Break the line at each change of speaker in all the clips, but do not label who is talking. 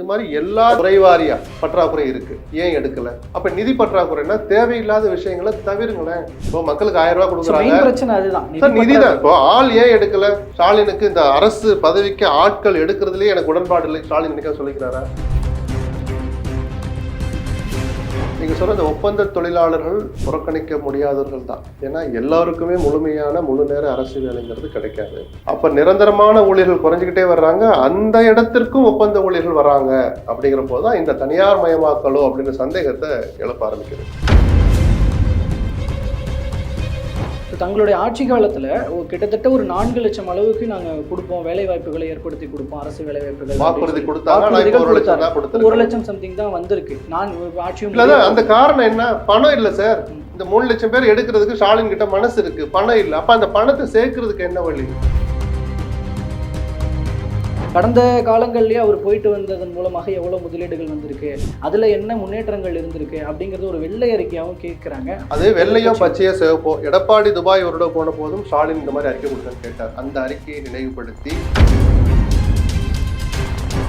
இது மாதிரி எல்லா துறைவாரியா பற்றாக்குறை இருக்கு. ஏன் எடுக்கல? அப்ப நிதி பற்றாக்குறைன்னா தேவையில்லாத விஷயங்களை தவிருங்களேன். இப்போ மக்களுக்கு ஆயிரம் ரூபாய் கொடுக்குறாங்க.
பிரச்சனை அதுதான். நிதி
தான். இப்போ ஆள் ஏன் எடுக்கல? ஸ்டாலினுக்கு இந்த அரசு பதவிக்கு ஆட்கள் எடுக்கிறதுலயே எனக்கு உடன்பாடு இல்லை. ஸ்டாலின் நினைக்க சொல்லிக்கிறாரா? நீங்கள் சொல்கிற இந்த ஒப்பந்த தொழிலாளர்கள் புறக்கணிக்க முடியாதவர்கள் தான். ஏன்னா எல்லாருக்குமே முழுமையான முழு நேர அரசு வேலைங்கிறது கிடைக்காது. அப்போ நிரந்தரமான ஊழியர்கள் குறைஞ்சிக்கிட்டே வர்றாங்க. அந்த இடத்திற்கும் ஒப்பந்த ஊழியர்கள் வர்றாங்க. அப்படிங்கிற போதுதான் இந்த தனியார் மயமாக்கலோ அப்படின்ற சந்தேகத்தை எழுப்ப ஆரம்பிக்கிறது
தங்களுடைய ஆட்சி காலத்துல கிட்டத்தட்ட ஒரு நான்கு லட்சம் அளவுக்கு நாங்க கொடுப்போம். வேலை வாய்ப்புகளை ஏற்படுத்தி கொடுப்போம். அரசு வேலை வாய்ப்புகள்
வாக்குறுதி கொடுத்தாங்க. ஒரு லட்சம்
சம்திங் தான் வந்திருக்கு. நான் ஆட்சியும்
அந்த காரணம் என்ன? பணம் இல்ல சார் இந்த மூணு லட்சம் பேர் எடுக்கிறதுக்கு ஸ்டாலின் கிட்ட மனசு இருக்கு. பணம் இல்ல. அப்ப அந்த பணத்தை சேர்க்கறதுக்கு என்ன வழி?
கடந்த காலங்கள்லேயே அவர் போயிட்டு வந்ததன் மூலமாக எவ்வளோ முதலீடுகள் வந்திருக்கு? அதில் என்ன முன்னேற்றங்கள் இருந்திருக்கு? அப்படிங்கிறது ஒரு வெள்ளை அறிக்கையாகவும் கேட்குறாங்க
அது வெள்ளையோ பச்சையோ சிவப்போ எடப்பாடி துபாய் ஒரு போன போதும் ஸ்டாலின் இந்த மாதிரி அறிக்கை கொடுத்தேன்னு கேட்டார். அந்த அறிக்கையை நினைவுபடுத்தி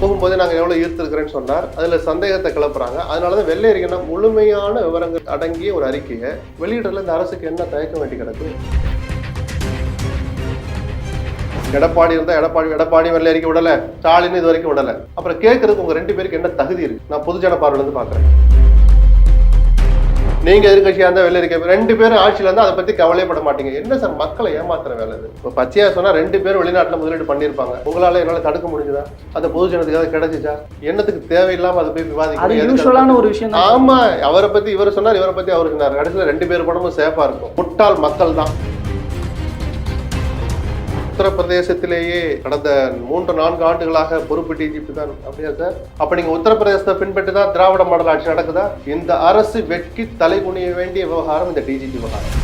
போகும்போது நாங்கள் எவ்வளோ ஈர்த்திருக்கிறேன்னு சொன்னார். அதில் சந்தேகத்தை கிளப்புறாங்க. அதனாலதான் வெள்ளை அறிக்கைனா முழுமையான விவரங்கள் அடங்கிய ஒரு அறிக்கையை வெளியிடல இந்த அரசுக்கு என்ன தயக்க வேண்டி கிடக்கு? எடப்பாடி இருந்தா எடப்பாடி எடப்பாடி வெள்ளை அறிக்கை விடல ஸ்டாலின் இது வரைக்கும் விடல. அப்புறம் கேட்கறதுக்கு உங்க ரெண்டு பேருக்கு என்ன தகுதி இருக்கு? நான் பொதுஜன பார்வையில இருந்து பாக்குறேன். நீங்க எதிர்கட்சியா இருந்தா வெளில இருக்க ரெண்டு பேரும் ஆட்சியில இருந்தா அதை பத்தி கவலைப்பட மாட்டீங்க. என்ன சார் மக்களை ஏமாத்துற வேலை இது? இப்போ பச்சையா சொன்னா ரெண்டு பேரும் வெளிநாட்டுல முதலீடு பண்ணியிருப்பாங்க. உங்களால என்னால தடுக்க முடிஞ்சதா? அந்த பொதுஜனத்துக்கு ஏதாவது கிடைச்சிச்சா? என்னத்துக்கு தேவையில்லாம அதை போய்
அது
விவாதிக்க
ஒரு விஷயம்
ஆமா அவரை பத்தி இவர் சொன்னார் இவரை பத்தி அவர் சொன்னார். கடைசியில ரெண்டு பேர் படமும் சேஃபா இருக்கும். முட்டாள் மக்கள் தான் உத்தரப்பிரதேசத்திலேயே கடந்த மூன்று நான்கு ஆண்டுகளாக பொறுப்பு டிஜிபி தான் அப்படியா சார்? அப்ப நீங்க உத்தரப்பிரதேசத்தை பின்பற்றி தான் திராவிட மாடல் ஆட்சி நடக்குதா? இந்த அரசு வெட்கி தலை குனிய வேண்டிய விவகாரம் இந்த டிஜிபி விவகாரம்.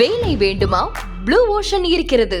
வேலை வேண்டுமா? ப்ளூ ஓஷன் இருக்கிறது.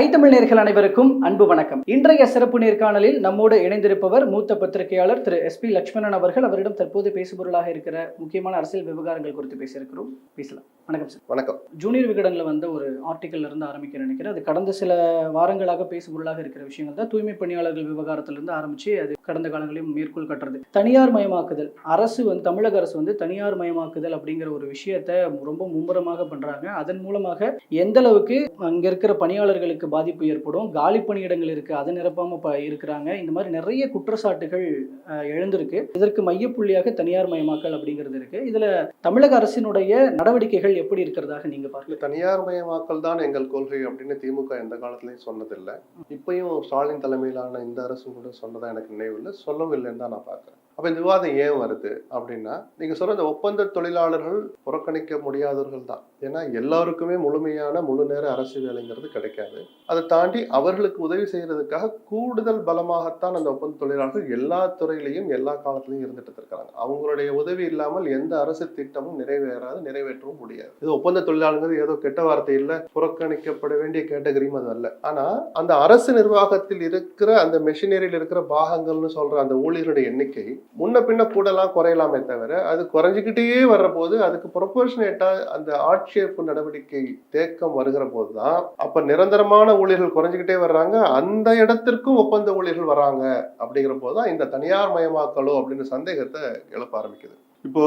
ஐ தமிழ் நேர்கள் அனைவருக்கும் அன்பு வணக்கம். இன்றைய சிறப்பு நேர்காணலில் நம்மோடு இணைந்திருப்பவர் மூத்த பத்திரிகையாளர் திரு எஸ் பி லட்சுமணன் அவர்கள். அவரிடம் தற்போது பேசுபொருளாக இருக்கிற முக்கியமான அரசியல் விவகாரங்கள் குறித்து பேசியிருக்கிறோம். பேசலாம். வணக்கம் சார்.
வணக்கம்.
ஜூனியர் விகடனில் வந்த ஒரு ஆர்டிக்கல்ல இருந்து ஆரம்பிக்க நினைக்கிறேன். அது கடந்த சில வாரங்களாக பேசுபொருளாக இருக்கிற விஷயங்கள் தான் தூய்மை பணியாளர்கள் விவகாரத்திலிருந்து ஆரம்பிச்சு அது கடந்த காலங்களையும் மேற்கோள் கட்டுறது. தனியார் மயமாக்குதல். அரசு வந்து தமிழக அரசு வந்து தனியார் மயமாக்குதல் அப்படிங்கிற ஒரு விஷயத்தை ரொம்ப மும்முரமாக பண்றாங்க. அதன் மூலமாக எந்த அளவுக்கு அங்க இருக்கிற பணியாளர்களுக்கு பாதிப்பு ஏற்படும். காலி பணியிடங்கள் இருக்குது அதை நிரப்பாம ப- இருக்கிறாங்க. இந்த மாதிரி நிறைய குற்றச்சாட்டுகள் எழுந்திருக்கு. இதற்கு மையப்புள்ளியாக தனியார் மயமாக்கல் அப்படிங்கிறது இருக்குது இதில் தமிழக அரசினுடைய நடவடிக்கைகள் எப்படி இருக்கிறதாக
நீங்கள்
பார்க்கல
தனியார் மயமாக்கல் தான் எங்கள் கொள்கை அப்படின்னு திமுக எந்த காலத்துலையும் சொன்னதில்லை. இப்பயும் ஸ்டாலின் தலைமையிலான இந்த அரசு கூட சொன்னதாக எனக்கு நினைவில்லை சொல்லவும் இல்லைன்னு தான் நான் பார்க்குறேன். அப்போ இந்த விவாதம் ஏன் வருது அப்படின்னா நீங்கள் சொல்கிற இந்த ஒப்பந்த தொழிலாளர்கள் புறக்கணிக்க முடியாதவர்கள் தான். ஏன்னா எல்லாருக்குமே முழுமையான முழு நேர அரசு வேலைங்கிறது கிடைக்காது. அதை தாண்டி அவர்களுக்கு உதவி செய்யறதுக்காக கூடுதல் பலமாகத்தான் அந்த ஒப்பந்த தொழிலாளர்கள் எல்லா துறையிலையும் எல்லா காலத்திலையும் இருந்துட்டு இருக்காங்க. அவங்களுடைய உதவி இல்லாமல் எந்த அரசு திட்டமும் நிறைவேறாது நிறைவேற்றவும் முடியாது. இது ஒப்பந்த தொழிலாளர்கள் ஏதோ கெட்ட வார்த்தை இல்லை புறக்கணிக்கப்பட வேண்டிய கேட்டகரியும் அது அல்ல. ஆனா அந்த அரசு நிர்வாகத்தில் இருக்கிற அந்த மெஷினரியில் இருக்கிற பாகங்கள்னு சொல்ற அந்த ஊழியர்களுடைய எண்ணிக்கை முன்ன பின்ன கூடலாம் குறையலாமே தவிர அது குறைஞ்சிக்கிட்டே வர்ற போது அதுக்கு ப்ரொபோர்ஷனேட்டா அந்த ஆட்சேர்ப்பு நடவடிக்கை தேக்கம் வருகிற போதுதான் அப்ப நிரந்தரமான ஊழியர்கள் குறைஞ்சிக்கிட்டே வர்றாங்க. அந்த இடத்திற்கும் ஒப்பந்த ஊழியர்கள் வராங்க அப்படிங்கிற போதுதான் இந்த தனியார் மயமாக்கலோ அப்படின்ற சந்தேகத்தை எழுப்ப ஆரம்பிக்குது. இப்போ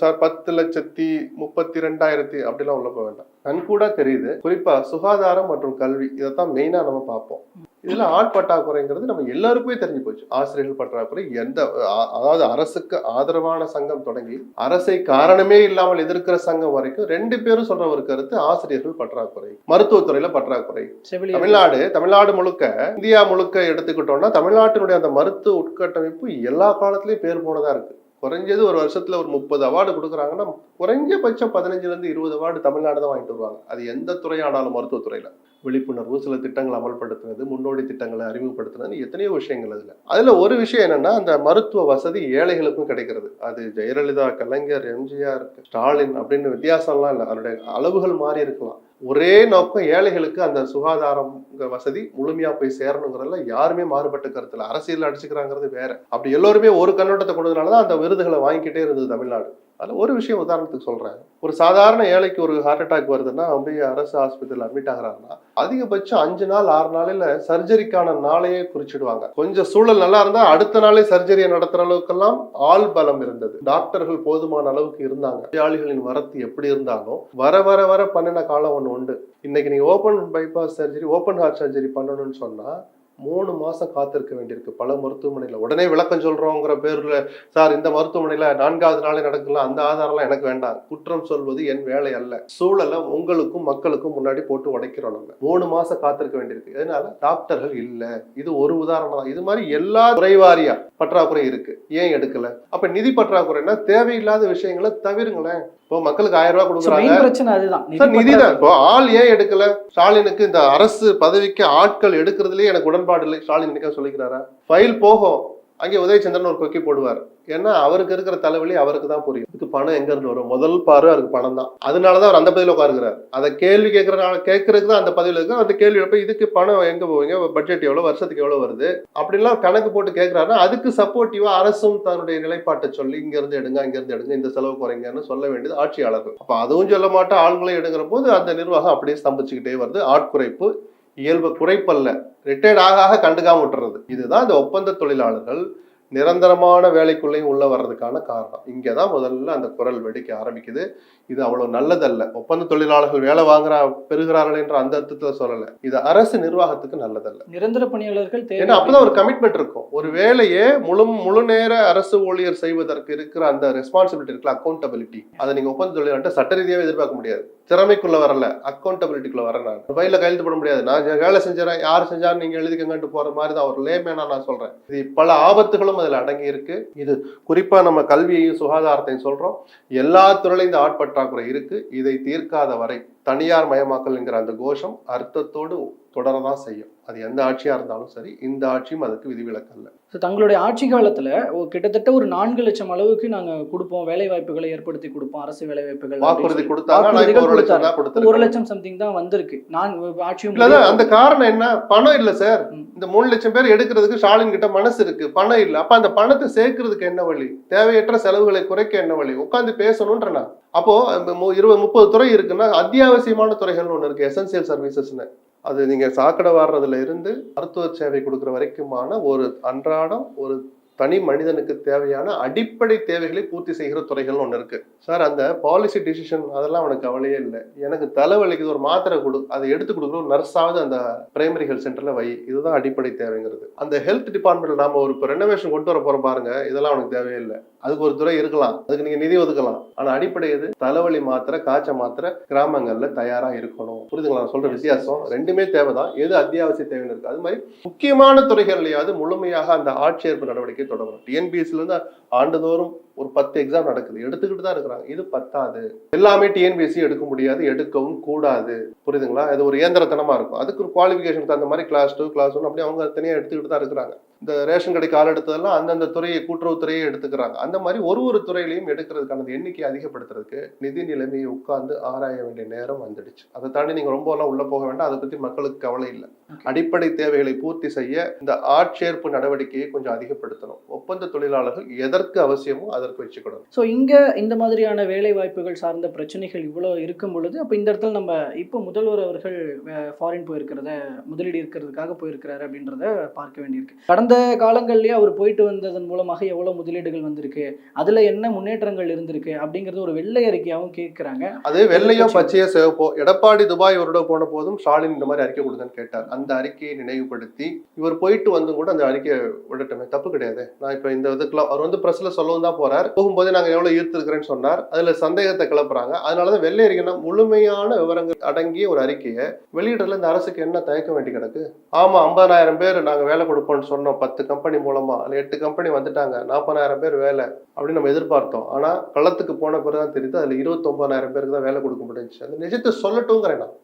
சார் பத்து லட்சத்தி முப்பத்தி ரெண்டாயிரத்தி அப்படிலாம் உள்ள போக வேண்டாம். கண்கூடா தெரியுது. குறிப்பா சுகாதாரம் மற்றும் கல்வி இதைத்தான் மெயினா நம்ம பார்ப்போம். இதுல ஆட் பற்றாக்குறைங்கிறது நம்ம எல்லாருக்குமே தெரிஞ்சு போச்சு. ஆசிரியர்கள் பற்றாக்குறை எந்த அதாவது அரசுக்கு ஆதரவான சங்கம் தொடங்கி அரசை காரணமே இல்லாமல் எதிர்க்கிற சங்கம் வரைக்கும் ரெண்டு பேரும் சொல்ற ஒரு கருத்து ஆசிரியர்கள் பற்றாக்குறை மருத்துவத்துறையில பற்றாக்குறை. தமிழ்நாடு தமிழ்நாடு முழுக்க இந்தியா முழுக்க எடுத்துக்கிட்டோம்னா தமிழ்நாட்டினுடைய அந்த மருத்துவ உட்கட்டமைப்பு எல்லா காலத்திலயும் பேர் போனதா இருக்கு. குறைஞ்சது ஒரு வருஷத்துல ஒரு முப்பது அவார்டு கொடுக்குறாங்கன்னா குறைஞ்சபட்சம் பதினஞ்சுல இருந்து இருபது அவார்டு தமிழ்நாடு தான் வாங்கிட்டு வருவாங்க. அது எந்த துறையானாலும் மருத்துவத்துறையில. விழிப்புணர்வு சில திட்டங்களை அமல்படுத்துனது முன்னோடி திட்டங்களை அறிமுகப்படுத்துனது எத்தனையோ விஷயங்கள் அதில். அதில் ஒரு விஷயம் என்னன்னா அந்த மருத்துவ வசதி ஏழைகளுக்கும் கிடைக்கிறது. அது ஜெயலலிதா கலைஞர் எம்ஜிஆர் ஸ்டாலின் அப்படின்னு வித்தியாசம்லாம் இல்லை. அதனுடைய அளவுகள் மாறி இருக்கலாம். ஒரே நோக்கம் ஏழைகளுக்கு அந்த சுகாதாரம் வசதி முழுமையா போய் சேரணுங்கிறதுல யாருமே மாறுபட்ட கருத்துல. அரசியல் அடிச்சுக்கிறாங்கிறது வேற. அப்படி எல்லோருமே ஒரு கண்ணோட்டத்தை கொண்டதுனால தான் அந்த விருதுகளை வாங்கிக்கிட்டே இருந்தது தமிழ்நாடு. அதில் ஒரு விஷயம் உதாரணத்துக்கு சொல்கிறேன் ஒரு சாதாரண ஏழைக்கு ஒரு ஹார்ட் அட்டாக் வருதுன்னா அப்படியே அரசு ஆஸ்பத்திரியில் அட்மிட் ஆகிறாருன்னா அதிகபட்சம் அஞ்சு நாள் ஆறு நாளில் சர்ஜரிக்கான நாளையே குறிச்சிடுவாங்க. கொஞ்சம் சூழல் நல்லா இருந்தால் அடுத்த நாளே சர்ஜரியை நடத்துகிற அளவுக்கெல்லாம் ஆள் பலம் இருந்தது. டாக்டர்கள் போதுமான அளவுக்கு இருந்தாங்க. நோயாளிகளின் வரத்து எப்படி இருந்தாலும் வர வர வர பண்ணின காலம் ஒன்று உண்டு. இன்னைக்கு நீங்கள் open bypass surgery open heart surgery பண்ணணும்னு சொன்னால் மூணு மாசம் காத்திருக்க வேண்டியிருக்கு. பல மருத்துவமனையில். உடனே விளக்கம் சொல்றோங்கிற பேர்ல சார் இந்த மருத்துவமனையில நான்காவது நாளே நடக்கலாம் அந்த ஆதாரம்லாம் எனக்கு வேண்டாம். குற்றம் சொல்வது என் வேலை அல்ல. சூழலை உங்களுக்கும் மக்களுக்கும் முன்னாடி போட்டு உடைக்கிறோம் நம்ம மூணு மாசம் காத்திருக்க வேண்டியிருக்கு. அதனால டாக்டர்கள் இல்ல. இது ஒரு உதாரணம் தான். இது மாதிரி எல்லா துறைவாரியா பற்றாக்குறை இருக்கு. ஏன் எடுக்கல? அப்ப நிதி பற்றாக்குறைன்னா தேவையில்லாத விஷயங்களை தவிருங்களேன். இப்போ மக்களுக்கு ஆயிரம் ரூபாய் கொடுக்குறாங்க.
பிரச்சனை அதுதான்.
சார்
நிதி
தான். இப்போ ஆள் ஏன் எடுக்கல? ஸ்டாலினுக்கு இந்த அரசு பதவிக்கு ஆட்கள் எடுக்கிறதுலயே எனக்கு உடன்பாடு இல்லை. ஸ்டாலின் சொல்லிக்கிறாரா? ஃபைல் போகும். அங்கே உதயச்சந்திரன் ஒரு கொக்கி போடுவார். ஏன்னா அவருக்கு இருக்கிற தலைவலி அவருக்கு தான் புரியும். இதுக்கு பணம் எங்க இருந்து வரும்? முதல் பார்வை அவருக்கு பணம் தான். அதனால தான் அவர் அந்த பதவியில் உட்காருக்கிறார் அதை கேள்வி கேட்கறனால கேட்கறதுக்கு தான் அந்த பதவியில் இருக்கு. அந்த கேள்வி எப்ப இதுக்கு பணம் எங்க போவீங்க? பட்ஜெட் எவ்வளோ வருஷத்துக்கு எவ்வளோ வருது? அப்படிலாம் கணக்கு போட்டு கேட்கிறாருன்னா அதுக்கு சப்போர்ட்டிவா அரசும் தன்னுடைய நிலைப்பாட்டை சொல்லி இங்க இருந்து எடுங்க இங்க இருந்து எடுங்க இந்த செலவு குறைங்கன்னு சொல்ல வேண்டியது ஆட்சியாளர்கள். அப்போ அதுவும் சொல்ல மாட்டோம் ஆள்களை எடுங்கிற போது அந்த நிர்வாகம் அப்படியே ஸ்தம்பிச்சுக்கிட்டே வருது. ஆட்குறைப்பு இயல்பு குறைப்பல்ல. ரிட்டையர்ட் ஆக ஆக கண்டுக்காம விட்டுறது. இதுதான் இந்த ஒப்பந்த தொழிலாளர்கள் நிரந்தரமான வேலைக்குள்ளேயும் உள்ள வர்றதுக்கான காரணம். இங்கே தான் முதல்ல அந்த குரல் வெடிக்க ஆரம்பிக்குது. இது அவ்வளவு நல்லதல்ல. ஒப்பந்த தொழிலாளர்கள் வேலை வாங்குறா பெறுகிறார்கள் என்ற அந்த அர்த்தத்துல சொல்லல. இது அரசு நிர்வாகத்துக்கு நல்லதல்ல.
நிரந்தர பணியாளர்கள்
ஏன்னா அப்பதான் ஒரு கமிட்மெண்ட் இருக்கும். ஒரு வேலையை முழு முழு நேர அரசு ஊழியர் செய்வதற்கு இருக்கிற அந்த ரெஸ்பான்சிபிலிட்டி இருக்குல்ல அக்கௌண்டபிலிட்டி அதை நீங்க ஒப்பந்த தொழிலாளர்கிட்ட சட்ட ரீதியாவே எதிர்பார்க்க முடியாது. திறமைக்குள்ள வரல அக்கௌண்டபிலிட்டிக்குள்ள வரேன் நான். மொபைலில் கையெழுத்து போட முடியாது. நான் வேலை செஞ்சேன் யார் செஞ்சாலும் நீங்க எழுதிக்கங்கன்ட்டு போற மாதிரி தான் ஒரு லேமேனா நான் சொல்றேன். இது பல ஆபத்துகளும் அதில் அடங்கி இருக்கு இது குறிப்பா நம்ம கல்வியையும் சுகாதாரத்தையும் சொல்றோம். எல்லா துறையிலும் இந்த ஆட்பற்றாக்குறை இருக்கு. இதை தீர்க்காத வரை தனியார் மயமாக்கல் என்கிற அந்த கோஷம் அர்த்தத்தோடு தொடரதான் செய்யும். அது எந்த ஆட்சியா இருந்தாலும் சரி இந்த ஆட்சியும் அதுக்கு விதிவிலக்கல்ல
So, தங்களுடைய ஆட்சி காலத்துல கிட்டத்தட்ட ஒரு நான்கு லட்சம் அளவுக்கு நாங்க கொடுப்போம். வேலை வாய்ப்புகளை ஏற்படுத்தி கொடுப்போம். அரசு வேலை வாய்ப்புகள்
வாக்குறுதி கொடுத்தாங்க. ஒரு லட்சம்
சம்திங் தான் வந்திருக்கு. நான் ஆட்சியும்
அந்த காரணம் என்ன? பணம் இல்ல சார். இந்த மூணு லட்சம் பேர் எடுக்கிறதுக்கு ஸ்டாலின் கிட்ட மனசு இருக்கு. பணம் இல்ல. அப்ப அந்த பணத்தை சேர்க்கறதுக்கு என்ன வழி? தேவையற்ற செலவுகளை குறைக்க என்ன வழி? உட்காந்து பேசணும்ன்ற நான். அப்போ இருபது முப்பது துறை இருக்குன்னா அத்தியாவசியமான துறைகள்னு ஒண்ணு இருக்கு. எசென்சியல் சர்வீசஸ்னு அது நீங்கள் சாக்கடை வாடுறதுல இருந்து மருத்துவ சேவை கொடுக்குற வரைக்குமான ஒரு அன்றாடம் ஒரு தனி மனிதனுக்கு தேவையான அடிப்படை தேவைகளை பூர்த்தி செய்கிற துறைகள்னு ஒன்று இருக்கு. சார் அந்த பாலிசி டிசிஷன் அதெல்லாம் அவனுக்கு கவலையே இல்லை. எனக்கு தலைவலிக்கு ஒரு மாத்திரை கொடு அதை எடுத்து கொடுக்குற ஒரு நர்ஸாவது அந்த பிரைமரி ஹெல்த் சென்டர்ல வை. இதுதான் அடிப்படை தேவைங்கிறது. அந்த ஹெல்த் டிபார்ட்மெண்ட்ல நாம ஒரு ரெனோவேஷன் கொண்டு வர போறோம் பாருங்க இதெல்லாம் அவனுக்கு தேவையில்லை அதுக்கு ஒரு துறை இருக்கலாம். அதுக்கு நீங்க நிதி ஒதுக்கலாம். ஆனா அடிப்படை எது? தலைவலி மாத்திரை காய்ச்ச மாத்திரை கிராமங்கள்ல தயாரா இருக்கணும். புரியுதுங்களா? நான் சொல்ற வித்தியாசம் ரெண்டுமே தேவைதான். எது அத்தியாவசிய தேவைன்னு இருக்கு. அது மாதிரி முக்கியமான துறைகள்லயாவது முழுமையாக அந்த ஆட்சேர்ப்பு நடவடிக்கை தொடங்கணும். டிஎன்பிஎஸ்ல இருந்து ஆண்டுதோறும் ஒரு பத்து எக்ஸாம் நடக்குது. எடுத்துக்கிட்டு தான் இருக்கிறாங்க. இது பத்தாது. எல்லாமே டிஎன்பிஎஸ்சி எடுக்க முடியாது. எடுக்கவும் கூடாது. புரியுதுங்களா? இது ஒரு இயந்திரத்தனமா இருக்கும். அதுக்கு ஒரு குவாலிஃபிகேஷன் தகுந்த மாதிரி கிளாஸ் டூ கிளாஸ் ஒன் அப்படி அவங்க தனியாக எடுத்துக்கிட்டு தான் இருக்கிறாங்க. இந்த ரேஷன் கடைக்கு ஆள் எடுத்ததெல்லாம் அந்தந்த துறையை கூட்டுறவுத்துறையை எடுத்துக்கிறாங்க. அந்த மாதிரி ஒரு ஒரு துறையிலையும் எடுக்கிறதுக்கான எண்ணிக்கையை அதிகப்படுத்துறதுக்கு நிதி நிலைமையை உட்கார்ந்து ஆராய வேண்டிய நேரம் வந்துடுச்சு. அதை தாண்டி நீங்க ரொம்ப எல்லாம் உள்ள போக வேண்டாம். அதை பத்தி மக்களுக்கு கவலை இல்லை. அடிப்படை தேவைகளை பூர்த்தி செய்ய இந்த ஆட்சேர்ப்பு நடவடிக்கையை கொஞ்சம் அதிகப்படுத்தணும். ஒப்பந்த தொழிலாளர்கள் எதற்கு அவசியமோ அதற்கு வச்சுக்கணும்.
ஸோ இங்க இந்த மாதிரியான வேலை வாய்ப்புகள் சார்ந்த பிரச்சனைகள் இவ்வளோ இருக்கும் பொழுது அப்போ இந்த இடத்துல நம்ம இப்போ முதல்வர் அவர்கள் ஃபாரின் போயிருக்கிறத முதலீடு இருக்கிறதுக்காக போயிருக்கிறாரு அப்படின்றத பார்க்க வேண்டியிருக்கு. கடந்த காலங்கள்லயே அவர் போயிட்டு வந்ததன் மூலமாக எவ்வளோ முதலீடுகள் வந்திருக்கு? அதுல என்ன முன்னேற்றங்கள் இருந்திருக்கு? அப்படிங்கறது ஒரு வெள்ளை அறிக்கையாகவும் கேட்குறாங்க
அது வெள்ளையோ பச்சையோ சிவப்போ எடப்பாடி துபாய் ஒரு போன போதும் ஸ்டாலின் இந்த மாதிரி அறிக்கை கொடுங்கன்னு கேட்டார். அந்த அறிக்கையை நினைவுபடுத்தி இவர் போயிட்டு வந்து கூட அந்த அறிக்கையை விடட்டுமே தப்பு கிடையாது. நான் இப்போ இந்த இதுக்குலாம் அவர் வந்து பிரஸ்ல சொல்லவும் தான் போறார். போகும்போதே நாங்க எவ்வளவு ஈர்த்திருக்கிறேன்னு சொன்னார். அதுல சந்தேகத்தை கிளப்புறாங்க. அதனாலதான் வெள்ளை அறிக்கைனா முழுமையான விவரங்கள் அடங்கிய ஒரு அறிக்கையை வெளியிடல இந்த அரசுக்கு என்ன தயக்க வேண்டி கிடக்கு? ஆமா ஐம்பதாயிரம் பேர் நாங்க வேலை கொடுப்போம்னு சொன்னோம். பத்து கம்பெனி மூலமா அதுல எட்டு கம்பெனி வந்துட்டாங்க நாற்பதாயிரம் பேர் வேலை அப்படின்னு நம்ம எதிர்பார்த்தோம். ஆனா களத்துக்கு போன பிறகுதான் தெரியுது அதுல இருபத்தொம்பதாயிரம் பேருக்கு தான் வேலை கொடுக்க முடிஞ்சுச்சு அந்த நிஜத்தை சொல்லட்டுங்கிறேன் நான்.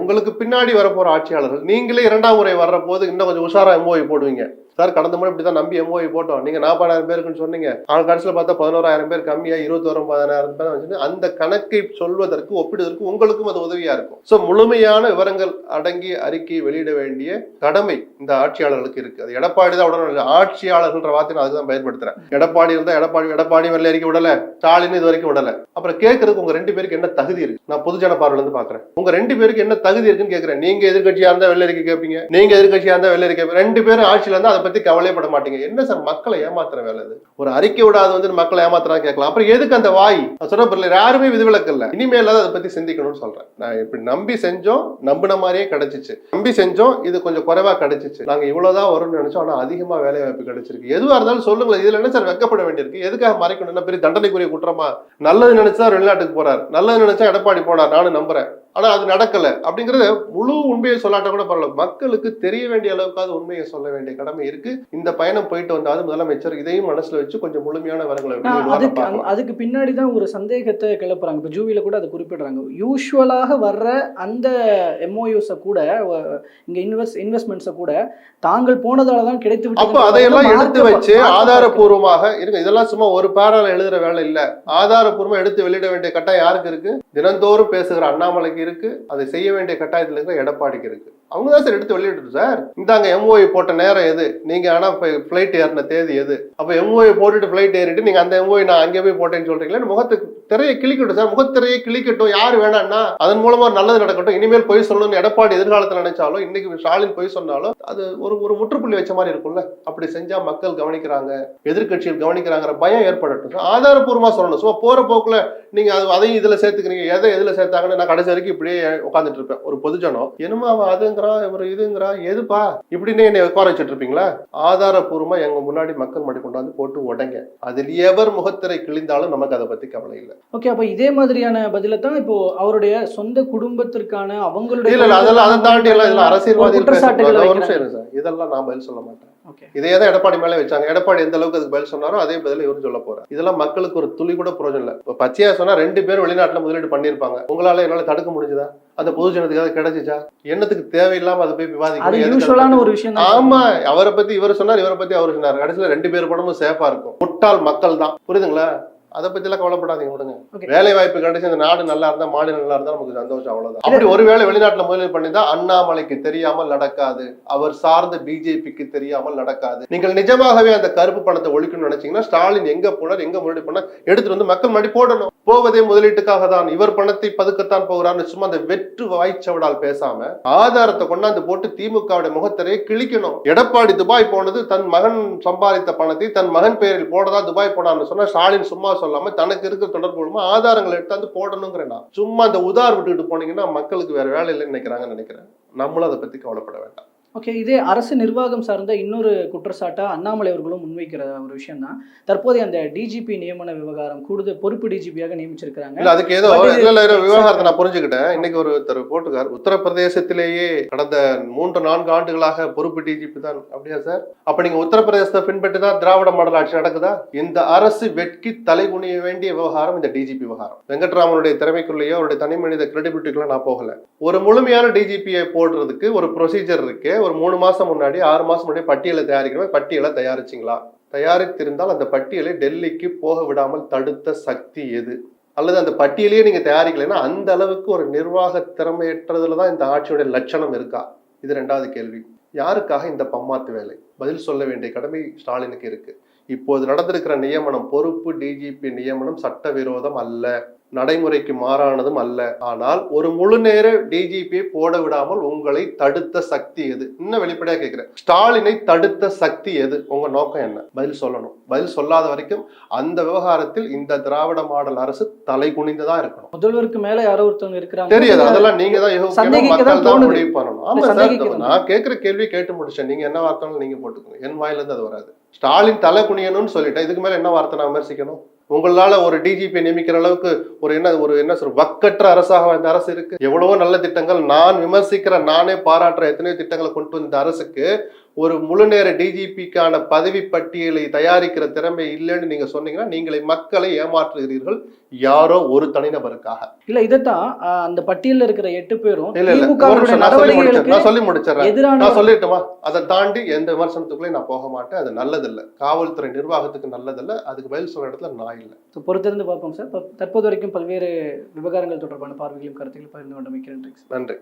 உங்களுக்கு பின்னாடி வரப்போற ஆட்சியாளர்கள் நீங்களே இரண்டாம் முறை வர்ற போது இன்னும் கொஞ்சம் உஷாரா எம்ஓஐ போடுவீங்க. சார் கடந்த முறை இப்படி தான் நம்பி எம்ஓஐ போட்டோம். நீங்க நாற்பதாயிரம் பேருக்குன்னு சொன்னீங்க. ஆனால் கடைசியில் பார்த்தா பதினோராயிரம் பேர் கம்மியா இருபத்தோரம் பதினாயிரம் பேர் வச்சுட்டு அந்த கணக்கை சொல்வதற்கு ஒப்பிடுவதற்கு உங்களுக்கும் அது உதவியா இருக்கும். ஸோ முழுமையான விவரங்கள் அடங்கிய அறிக்கையை வெளியிட வேண்டிய கடமை இந்த ஆட்சியாளர்களுக்கு இருக்கு. அது எடப்பாடி தான் உடனே இல்லை. ஆட்சியாளர்கள்ன்ற வார்த்தை நான் அதுதான் பயன்படுத்துறேன். எடப்பாடி இருந்தால் எடப்பாடி எடப்பாடி வெள்ளை அறிக்கை விடல. ஸ்டாலின் இது வரைக்கும் விடல. அப்புறம் கேட்கறதுக்கு உங்க ரெண்டு பேருக்கு என்ன தகுதி இருக்கு? நான் பொதுஜன பார்வையில இருந்து பாக்குறேன். உங்க ரெண்டு பேருக்கு என்ன தகுதி இருக்குன்னு கேக்குறேன் நீங்க எதிர்க்கட்சியா இருந்தா வெள்ளை அறிக்கை கேட்பீங்க. நீங்க எதிர்க்கட்சியா இருந்தா வெள்ளை அறிக்கை ரெண்டு பேரும் ஆட்சியில இருந்தா அதை பத்தி கவலைப்பட மாட்டீங்க. என்ன சார் மக்களை ஏமாத்துற வேலை இது? ஒரு அறிக்கை விடாது வந்து மக்களை ஏமாத்துறான்னு கேட்கலாம். அப்புறம் எதுக்கு அந்த வாய்? நான் சொன்ன பிறகு யாருமே விதிவிலக்கு இல்ல. இனிமேல் அதை பத்தி சிந்திக்கணும்னு சொல்றேன். நான் இப்படி நம்பி செஞ்சோம் நம்பின மாதிரியே கிடைச்சிச்சு. நம்பி செஞ்சோம் இது கொஞ்சம் குறைவா கிடைச்சிச்சு. நாங்க இவ்வளவுதான் வரும்னு நினைச்சோம் ஆனா அதிகமா வேலை வாய்ப்பு கிடைச்சிருக்கு. எதுவா இருந்தாலும் சொல்லுங்களேன். இதுல என்ன சார் வெக்கப்பட வேண்டியிருக்கு? எதுக்காக மறைக்கணும்? பெரிய தண்டனைக்குரிய குற்றமா? நல்லது நினைச்சா வெளிநாட்டுக்கு போறார். நல்லது நினைச்சா எடப்பாடி போனார். நானும் நம்புறேன். ஆனா அது நடக்கல. அப்படிங்கறது முழு உண்மையை சொல்லாட்ட கூட பரவாயில்ல. மக்களுக்கு தெரிய வேண்டிய அளவுக்காவது உண்மையை சொல்ல வேண்டிய கடமை இருக்கு. இந்த பயணம் போயிட்டு வந்தாலும் முதலமைச்சர் இதையும் மனசுல வச்சு கொஞ்சம் முழுமையான வெளியிடுவார்னு
அதுக்கு. அதுக்கு பின்னாடி தான் ஒரு சந்தேகத்தை கிளப்புறாங்க. இப்போ ஜூவில கூட அதை குறிப்பிடுறாங்க. யூஸ்வலாக வர்ற அந்த எம்ஓயூஸை கூட இங்க இன்வெஸ்ட் இன்வெஸ்ட்மெண்ட்ஸை கூட தாங்கள் போனதால தான் கிடைத்து
அப்ப அதையெல்லாம் எடுத்து வச்சு ஆதாரபூர்வமாக இருங்க இதெல்லாம் சும்மா ஒரு பேரால எழுதுற வேலை இல்ல. ஆதாரபூர்வமா எடுத்து வெளியிட வேண்டிய கட்டாயம் யாருக்கு இருக்கு? தினந்தோறும் பேசுகிற அண்ணாமலைக்கு இருக்கு அதை செய்ய வேண்டிய கட்டாயத்தில் இருக்கிற எடப்பாடிக்கு இருக்கு. அவங்க தான் சார் எடுத்து வெளியிட்டு சார். இந்தாங்க எம்ஓஐ போட்ட நேரம் எது? நீங்க ஆனா ஃபிளைட் ஏறின தேதி எது? அப்ப எம்ஓஐ போட்டுட்டு ஃபிளைட் ஏறிட்டு நீங்க அந்த எம்ஓஐ நான் அங்கே போய் போட்டேன்னு சொல்றீங்களா? முகத்துக்கு திரையை கிளிக்கட்டும் சார். முகத்திரையை கிளிக்கட்டும் யார் வேணாம்னா அதன் மூலமா நல்லது நடக்கட்டும். இனிமேல் பொய் சொல்லணும்னு எடப்பாடி எதிர்காலத்தில் நினைச்சாலும் இன்னைக்கு ஸ்டாலின் பொய் சொன்னாலும் அது ஒரு ஒரு முற்றுப்புள்ளி வச்ச மாதிரி இருக்கும்ல. அப்படி செஞ்சா மக்கள் கவனிக்கிறாங்க எதிர்கட்சிகள் கவனிக்கிறாங்கிற பயம் ஏற்படட்டும் சார். சொல்லணும். சும்மா போற போக்குல நீங்க அது அதையும் இதுல சேர்த்துக்கிறீங்க எதை எதுல சேர்த்தாங்கன்னு நான் கடைசி வரைக்கும் இப்படியே உட்காந்துட்டு இருப்பேன். ஒரு பொதுஜனம். என்னமோ அவன் அதுங்கிறான் ஒரு இதுங்கிறான் எதுப்பா? இப்படின்னு என்னை உட்கார வச்சுட்டு இருப்பீங்களா ஆதாரப்பூர்வமா எங்க முன்னாடி மக்கள் முன்னாடி கொண்டாந்து போட்டு உடைங்க. அதில் எவர் முகத்திரை கிழிந்தாலும் நமக்கு அதை பத்தி கவலை இல்லை.
ஓகே அப்போ இதே மாதிரியான பதில தான் இப்போ அவருடைய சொந்த குடும்பத்திற்கான அவங்களுடைய
இல்ல அதெல்லாம் அதை தாண்டி எல்லாம் இதுல அரசியல்வாதிகள் இதெல்லாம் நான் பதில் சொல்ல மாட்டேன். இதே தான் எடப்பாடி மேலே வச்சாங்க. எடப்பாடி எந்த அளவுக்கு அதுக்கு பதில் சொன்னாரோ அதே பதில் இவரும் சொல்ல போறாரு. இதெல்லாம் மக்களுக்கு ஒரு துளி கூட பிரயோஜனம் இல்லை. இப்போ பச்சையா சொன்னா ரெண்டு பேரும் வெளிநாட்டுல முதலீடு பண்ணியிருப்பாங்க. உங்களால என்னால தடுக்க முடிஞ்சதா? அந்த பொதுஜனத்துக்கு அது கிடைச்சிச்சா? என்னத்துக்கு தேவையில்லாம அதை போய்
அதை ஒரு விஷயம்
ஆமா அவரை பத்தி இவர் சொன்னார் இவரை பத்தி அவர் சொன்னார். கடைசியில ரெண்டு பேர் படமும் சேஃபா இருக்கும். முட்டாள் மக்கள் தான். புரியுதுங்களா? அதை பத்தி எல்லாம் கவலைப்படாதீங்க விடுங்க. வேலை வாய்ப்பு கிடைச்சு இந்த நாடு நல்லா இருந்தா மாநிலம் நல்லா இருந்தா நமக்கு சந்தோஷம் அவ்வளவுதான். அப்படி ஒருவேளை வெளிநாட்டுல முதலீடு பண்ணிதான் அண்ணாமலைக்கு தெரியாமல் நடக்காது. அவர் சார்ந்த பிஜேபிக்கு தெரியாமல் நடக்காது. நீங்கள் நிஜமாகவே அந்த கருப்பு பணத்தை ஒழிக்கணும்னு நினைச்சீங்கன்னா ஸ்டாலின் எங்க போனார் எங்க முதலீடு பண்ணார் எடுத்துட்டு வந்து மக்கள் முன்னாடி போடணும். போவதே முதலீட்டுக்காக தான். இவர் பணத்தை பதுக்கத்தான் போகிறான்னு சும்மா அந்த வெற்று வாய்ச்சவடால் பேசாம ஆதாரத்தை கொண்டாந்து போட்டு திமுகவுடைய முகத்திரையை கிழிக்கணும். எடப்பாடி துபாய் போனது தன் மகன் சம்பாதித்த பணத்தை தன் மகன் பெயரில் போடதா துபாய் போனான்னு சொன்னா ஸ்டாலின் சும்மா சொல்லாம தனக்கு இருக்கிற தொடர்பு மூலமா ஆதாரங்களை எடுத்தாந்து போடணுங்கிறேன். நான் சும்மா அந்த உதார் விட்டுட்டு போனீங்கன்னா மக்களுக்கு வேற வேலை இல்லைன்னு நினைக்கிறாங்கன்னு நினைக்கிறேன். நம்மளும் அதை பத்தி கவலைப்பட வேண்டாம்.
ஓகே இதே அரசு நிர்வாகம் சார்ந்த இன்னொரு குற்றச்சாட்டா அண்ணாமலை அவர்களும் முன்வைக்கிற ஒரு விஷயம் தான் தற்போதைய அந்த டிஜிபி நியமன விவகாரம் கூடுதல் பொறுப்பு டிஜிபியாக நியமிச்சிருக்கிறாங்க.
இல்ல அதுக்கு ஏதோ இல்ல விவகாரத்தை நான் புரிஞ்சுக்கிட்டேன். இன்னைக்கு ஒருத்தர் போட்டுக்கார். உத்தரப்பிரதேசத்திலேயே கடந்த மூன்று நான்கு ஆண்டுகளாக பொறுப்பு டிஜிபி தான். அப்படியா சார் அப்ப நீங்க உத்தரப்பிரதேசத்தை பின்பற்றி தான் திராவிட மாடல் ஆட்சி நடக்குதா? இந்த அரசு வெட்கி தலைகுனிய வேண்டிய விவகாரம் இந்த டிஜிபி விவகாரம். வெங்கட்ராமனுடைய திறமைக்குள்ளேயோ அவருடைய தனி மனித கிரெடிபிலிட்டிக்குள்ள நான் போகல. ஒரு முழுமையான டிஜிபியை போடுறதுக்கு ஒரு ப்ரொசீஜர் இருக்கு ஒரு மூணு மாசம் முன்னாடி ஆறு மாசம் முன்னாடி பட்டியலை தயாரிக்கணும் பட்டியலை தயாரிச்சிங்களா? தயாரித்திருந்தால் அந்த பட்டியலை டெல்லிக்கு போக விடாமல் தடுத்த சக்தி எது? அல்லது அந்த பட்டியலையே நீங்க தயாரிக்கலைன்னா அந்த அளவுக்கு ஒரு நிர்வாக திறமையற்றதுல தான் இந்த ஆட்சியுடைய லட்சணம் இருக்கா? இது ரெண்டாவது கேள்வி. யாருக்காக இந்த பம்மாத்து வேலை? பதில் சொல்ல வேண்டிய கடமை ஸ்டாலினுக்கு இருக்கு. இப்போது நடந்திருக்கிற நியமனம் பொறுப்பு டிஜிபி நியமனம் சட்டவிரோதம் அல்ல. நடைமுறைக்கு மாறானதும் அல்ல. ஆனால் ஒரு முழு நேர டிஜிபி போட விடாமல் உங்களை தடுத்த சக்தி எது? இன்னும் வெளிப்படையா கேட்கிறேன் ஸ்டாலினை தடுத்த சக்தி எது? உங்க நோக்கம் என்ன? பதில் சொல்லணும். பதில் சொல்லாத வரைக்கும் அந்த விவகாரத்தில் இந்த திராவிட மாடல் அரசு தலை குனிந்துதான் இருக்கணும்.
முதல்வருக்கு மேல யாரோ ஒருத்தவங்க இருக்கிறாங்க.
தெரியாது. அதெல்லாம் நீங்க தான் மக்கள் தான். முடிவு பண்ணணும். ஆமா நான் கேட்கிற கேள்வி கேட்டு முடிச்சேன். நீங்க என்ன வார்த்தைனாலும் நீங்க போட்டுக்கோங்க. என் வாயில இருந்து அது வராது. ஸ்டாலின் தலை குனியணும்னு சொல்லிட்டேன் இதுக்கு மேல என்ன வார்த்தை நான் விமர்சிக்கணும்? உங்களால ஒரு டிஜிபி நியமிக்கிற அளவுக்கு ஒரு என்ன ஒரு என்ன சொல்ற வக்கற்ற அரசாக இந்த அரசு இருக்கு. எவ்வளவோ நல்ல திட்டங்கள் நான் விமர்சிக்கிற நானே பாராட்டுற எத்தனையோ திட்டங்களை கொண்டு வந்த அரசுக்கு ஒரு முழுநேர டிஜிபிக்கான பதவி பட்டியலை தயாரிக்கிற திறமை இல்லைன்னு நீங்க சொன்னீங்கன்னா நீங்களை மக்களை ஏமாற்றுகிறீர்கள் யாரோ ஒரு தனிநபருக்காக.
இல்ல இதைத்தான் அந்த பட்டியல்ல இருக்கிற எட்டு பேரும்
நான் சொல்லி முடிச்சிடறேன் நான் சொல்லிட்டுமா? அதை தாண்டி எந்த விமர்சனத்துக்குள்ளே நான் போக மாட்டேன். அது நல்லதில்லை. காவல்துறை நிர்வாகத்துக்கு நல்லதில்லை. அதுக்கு பதில் சொல்ற இடத்துல நான் இல்லை.
So, பொறுத்திருந்து பார்ப்போம் சார் தற்போது வரைக்கும் பல்வேறு விவகாரங்கள் தொடர்பான பார்வைகளையும் கருத்துக்களும் பகிர்ந்து சார்
நன்றி.